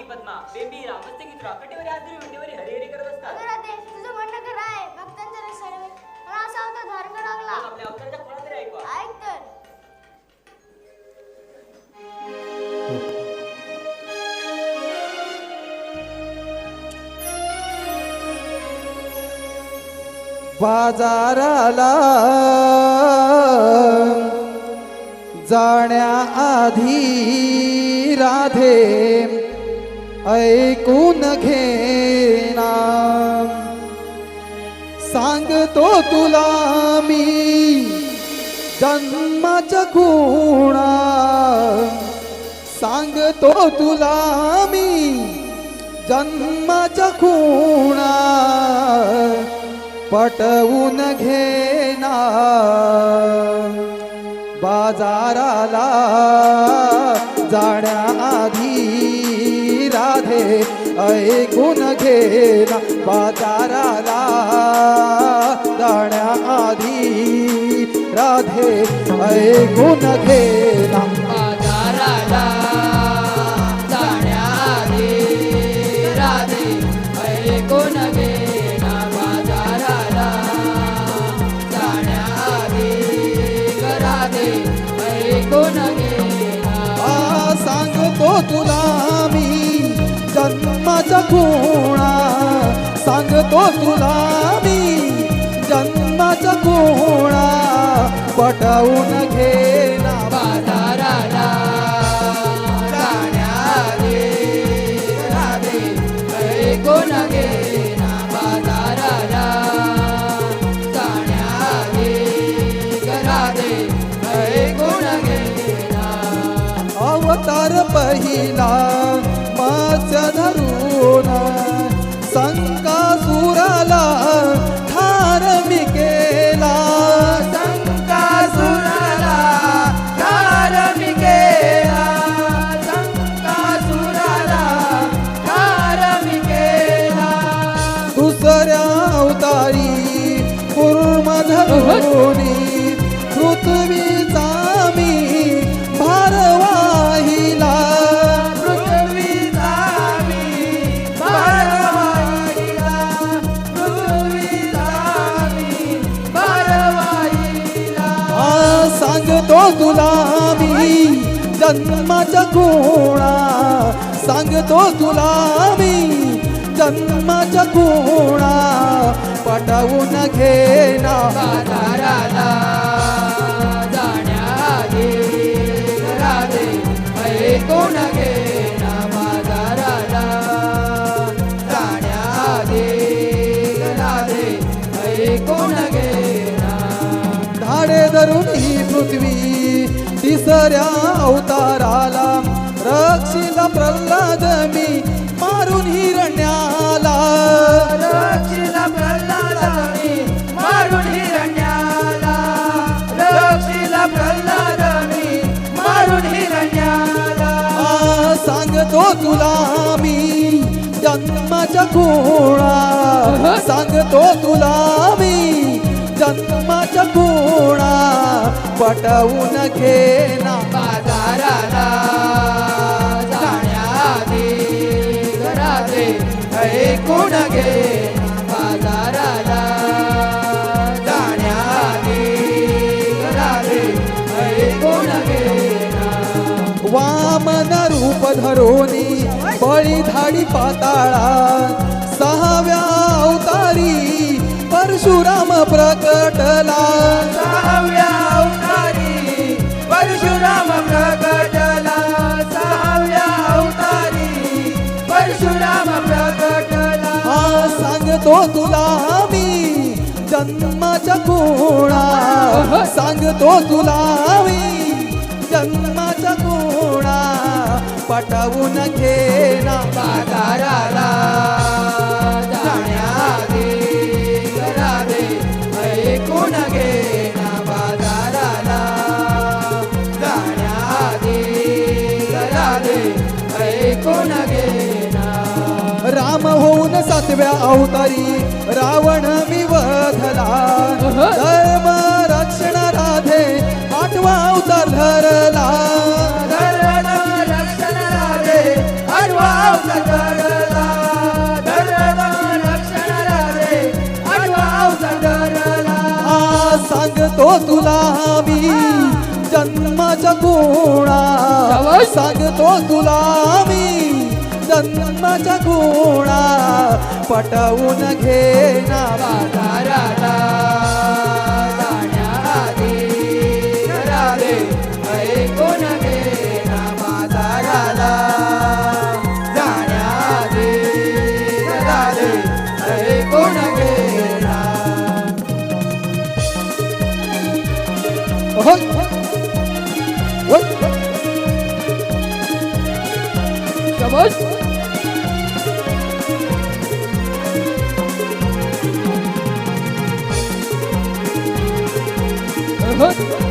आई पद्मा बेबीरा मस्तकी कटेवरी आदरी विटेवरी हरिहरी करत असतात. अगं राधे तुझं म्हणणं खरं आहे. भक्तांच्या रक्षणावे मला असा होता धारण मग लागला आपल्या अवताराच्या कोणा तरी ऐकवा. ऐक तर. बाजाराला जाण्याआधी राधे ऐकून घेना सांगतो तुला मी जन्माच्या गुणा सांगतो तुला मी जन्माच्या खुणा पटवून घेना बाजाराला जाण्याआधी राधे ऐकून घेना बाजाराला जाण्याआधी राधे ऐकून घेना बाजाराला जाण्याआधी राधे ऐकून घेना बाजाराला जाण्याआधी राधे तुला मी जन्माचा खुणा सांगतो तुला मी जन्माचा खुणा पटवून घेना बाजाराला अवतार पहिला मत्स्य धरून. संका सुराला ठार मी केला. संका सुराला ठार मी केला. संका सुराला ठार मी केला. दुसऱ्या अवतारी कुर्म धरुणी पृथ्वी तुला मी जन्माच्या खुणा सांगतो तुला मी जन्माच्या खुणा पटवून घेना बाजाराला? जाण्याआधी राधे ऐकून घेना धाडे धरून ही पृथ्वी तिसऱ्या अवताराला रक्षिला प्रल्हाद मी मारून हिरण्याला. रक्षिला प्रल्हादानी मारून हिरण्याला. रक्षिला प्रल्हादानी मारून हिरण्याला. सांगतो तुला मी जन्माच्या खुणा सांगतो तुला मी जन्माच्या खुणा पटवून घेना बाजाराला. जाण्याआधी घराते ऐकून घे बाजाराला. जाण्याआधी घराते ऐकून घेना. वामन रूप धरोनी बळी धाडी पाताळा सहाव्या अवतारी परशुराम प्रकटला. सहाव्या अवतारी परशुराम प्रकटला. सहाव्या अवतारी परशुराम प्रकटला. हा सांगतो तुला मी जन्माच्या खुणा सांगतो तुला मी जन्माच्या खुणा पटवून घेना राम होऊन सातव्या अवतारी रावण मी वधला धर्म रक्षण राधे आठवा अवतार धरला. सांगतो तुला मी जन्माच्या गुणा सांगतो तुला मी जन्माचा गुणा पटवून घे ना बाजाराला 嗯